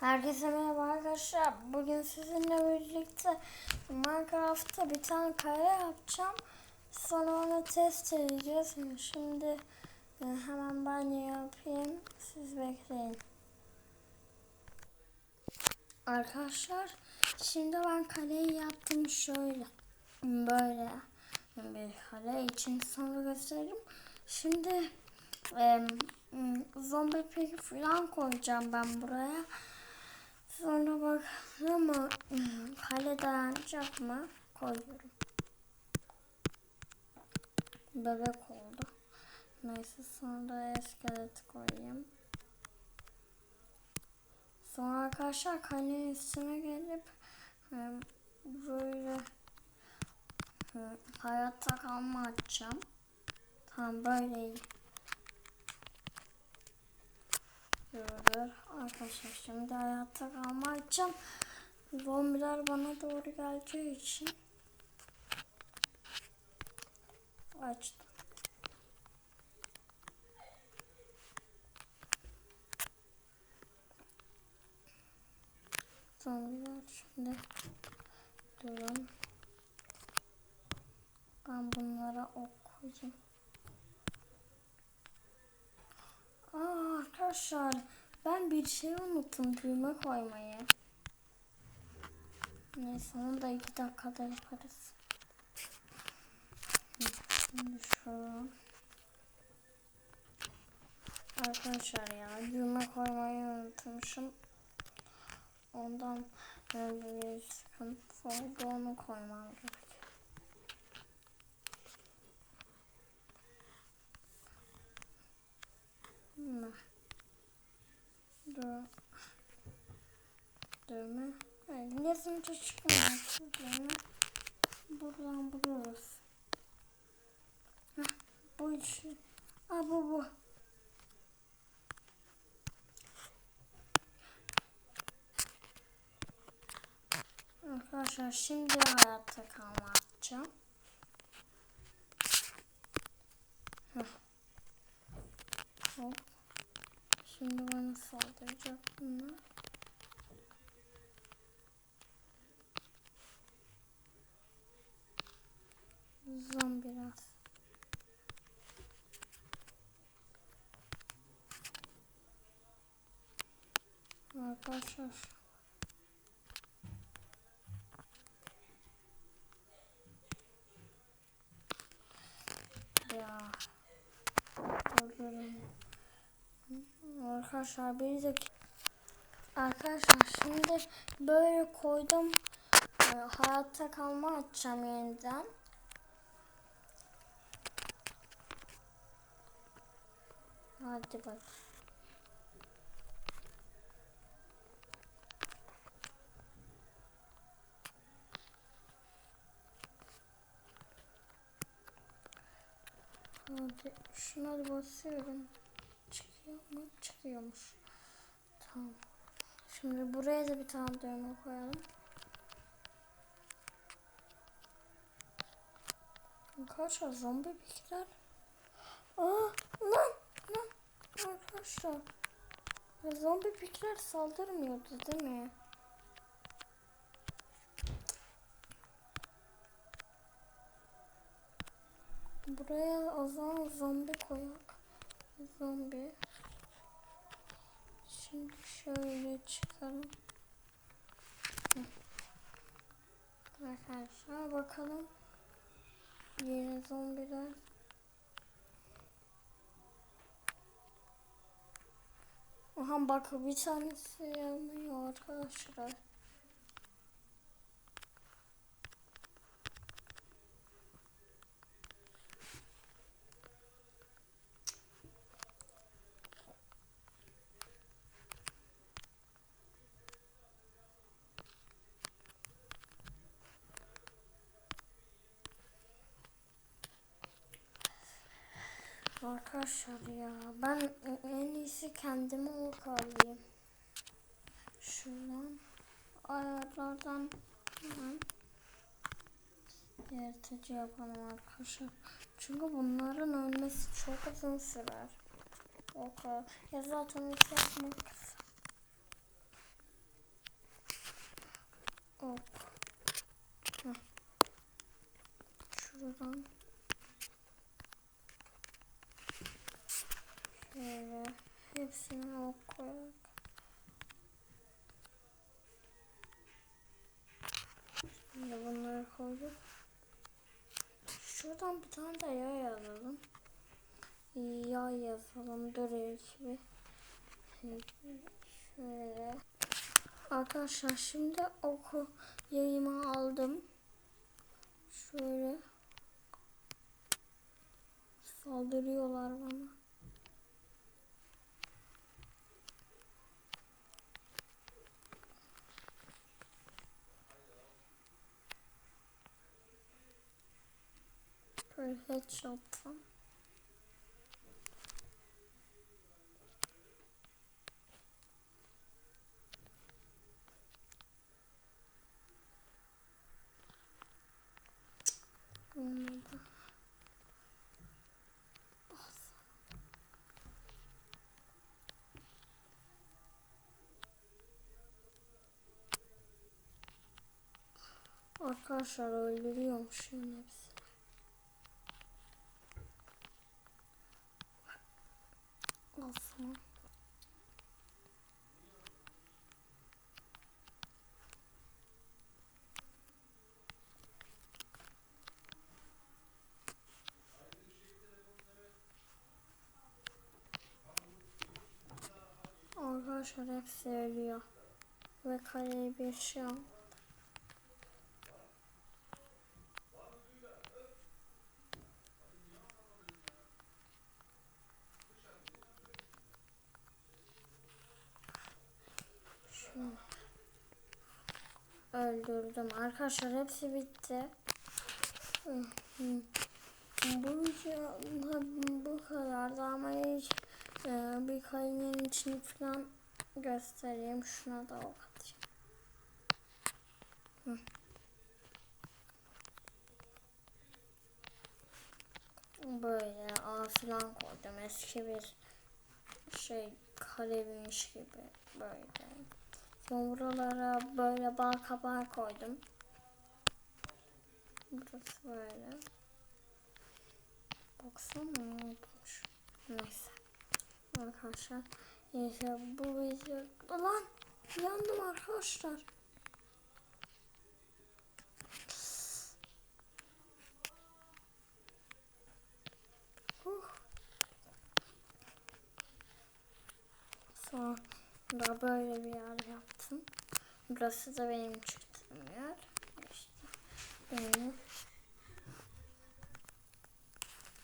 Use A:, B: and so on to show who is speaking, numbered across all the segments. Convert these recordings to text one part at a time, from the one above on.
A: Herkese merhaba arkadaşlar. Bugün sizinle birlikte Minecraft'ta bir tane kare yapacağım. Sonra onu test edeceğiz. Şimdi e, hemen banyo yapayım. Siz bekleyin. Arkadaşlar şimdi ben kaleyi yaptım şöyle. Böyle bir kale için sonra göstereyim. Şimdi e, zombi peki falan koyacağım ben buraya. Mı kale dayanacak mı? Koyuyorum. Bebek oldu. Neyse sonra da iskelet koyayım. Sonra arkadaşlar kalenin üstüne gelip e, böyle e, hayatta kalma açacağım. Tamam böyle. Dur arkadaşlar şimdi hayatta kalma açacağım. Zombiler bana doğru geleceği için açtım. Zombiler şimdi durun. Ben bunlara ok koyayım. Aa, arkadaşlar ben bir şey unuttum düğme koymayı. Neyse onu da iki dakikada yaparız. Şimdi şu Arkadaşlar ya düğme koymayı unutmuşum. Ondan böyle bir sıkıntı oldu onu koymam gerek. Hmm. Dur. Düğme. Evet, yazınca çıkmıyor. Düğme. Buradan buluyoruz. Heh, bu işi. Aa bu bu. Arkadaşlar şimdi hayatta kalma yapacağım. Heh. Hop. Şimdi bana saldıracak bunlar. Zombi biraz. Arkadaşlar. Ya. Öldürün. Arkadaşlar bir de Arkadaşlar şimdi böyle koydum. Ee, hayatta kalma açacağım yeniden. Hadi bak. Hadi şuna da basıyorum. Mu? Çıkıyormuş. Tamam. Şimdi buraya da bir tane düğme koyalım. Arkadaşlar zombi bilgiler. Aa lan lan arkadaşlar. Zombi pikler saldırmıyordu değil mi? Buraya o zaman zombi koyak. Zombi. Şimdi şöyle çıkalım. Arkadaşlar bakalım. Yeni zombiler. Aha bak bir tanesi yanıyor arkadaşlar. arkadaşlar ya. Ben en iyisi kendime ok alayım. Şuradan ayarlardan hemen yaratıcı yapalım arkadaşlar. Çünkü bunların ölmesi çok uzun sürer. Ok ya zaten ok yapmak Ok. Heh. Şuradan koyarak. Şimdi bunları koyduk. Şuradan bir tane de yay alalım. Yay yazalım. Dur ekibi. Şöyle. Arkadaşlar şimdi oku yayımı aldım. Şöyle. Saldırıyorlar bana. Böyle headshot'tan. Olmadı. Arkadaşlar öldürüyormuş yani hepsi. Olsun. Arkadaşlar hepsi ölüyor. Ve kaleyi bir şey al. Öldürdüm. Arkadaşlar hepsi bitti. Bu bu kadardı ama hiç e, bir kayının içini falan göstereyim. Şuna da ok atayım. Böyle ağ falan koydum. Eski bir şey kaleymiş gibi böyle. Sonra buralara böyle bal kabağı koydum. Burası böyle. Baksana olmuş. Neyse. Arkadaşlar. Neyse bu video... Lan yandım arkadaşlar. Uh. Sonra böyle bir yer yaptım. Burası da benim çıktığım yer. İşte böyle.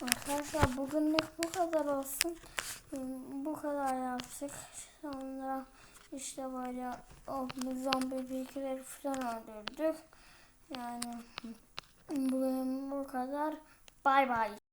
A: Arkadaşlar bugünlük bu kadar olsun. Bu kadar yaptık. Sonra işte böyle o zombi bilgileri falan öldürdük. Yani bugün bu kadar. Bay bay.